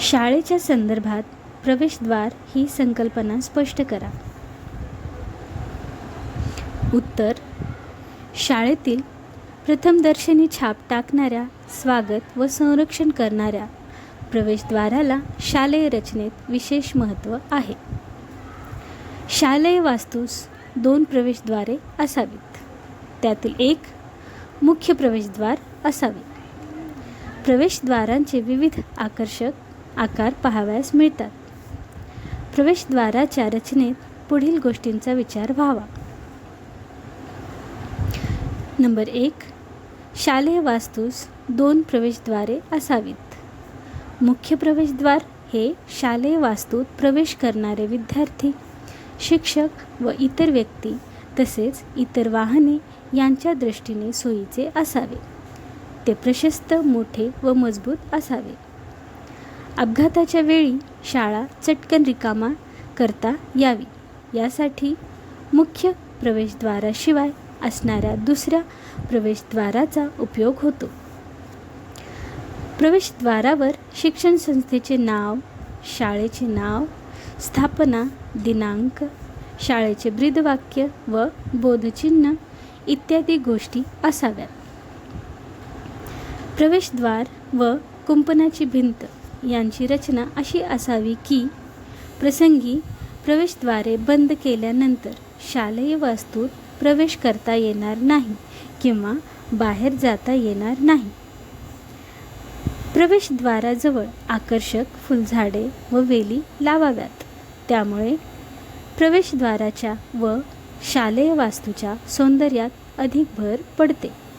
शाळेच्या संदर्भात प्रवेशद्वार ही संकल्पना स्पष्ट करा. उत्तर शाळेतील प्रथमदर्शनी छाप टाकणाऱ्या स्वागत व संरक्षण करणाऱ्या प्रवेशद्वाराला शालेय रचनेत विशेष महत्त्व आहे. शालेय वास्तूस दोन प्रवेशद्वारे असावीत. त्यातील एक मुख्य प्रवेशद्वार असावे. प्रवेशद्वारांचे विविध आकर्षक आकार पाहावयास मिळतात. प्रवेशद्वाराच्या रचनेत पुढील गोष्टींचा विचार व्हावा. नंबर एक शालेय वास्तूस दोन प्रवेशद्वारे असावीत. मुख्य प्रवेशद्वार हे शालेय वास्तूत प्रवेश करणारे विद्यार्थी शिक्षक व इतर व्यक्ती तसेच इतर वाहने यांच्या दृष्टीने सोयीचे असावे. ते प्रशस्त मोठे व मजबूत असावे. अपघाताच्या वेळी शाळा चटकन रिकामा करता यावी. यासाठी मुख्य प्रवेशद्वाराशिवाय असणाऱ्या दुसऱ्या प्रवेशद्वाराचा उपयोग होतो. प्रवेशद्वारावर शिक्षण संस्थेचे नाव शाळेचे नाव स्थापना दिनांक शाळेचे ब्रीदवाक्य व बोधचिन्ह इत्यादी गोष्टी असाव्यात. प्रवेशद्वार व कुंपणाची भिंत यांची रचना अशी असावी की प्रसंगी प्रवेशद्वारे बंद केल्यानंतर शालेय वास्तूत प्रवेश करता येणार नाही किंवा बाहेर जाता येणार नाही. प्रवेशद्वाराजवळ आकर्षक फुलझाडे व वेली लावाव्यात. त्यामुळे प्रवेशद्वाराच्या व शालेय वास्तूच्या सौंदर्यात अधिक भर पडते.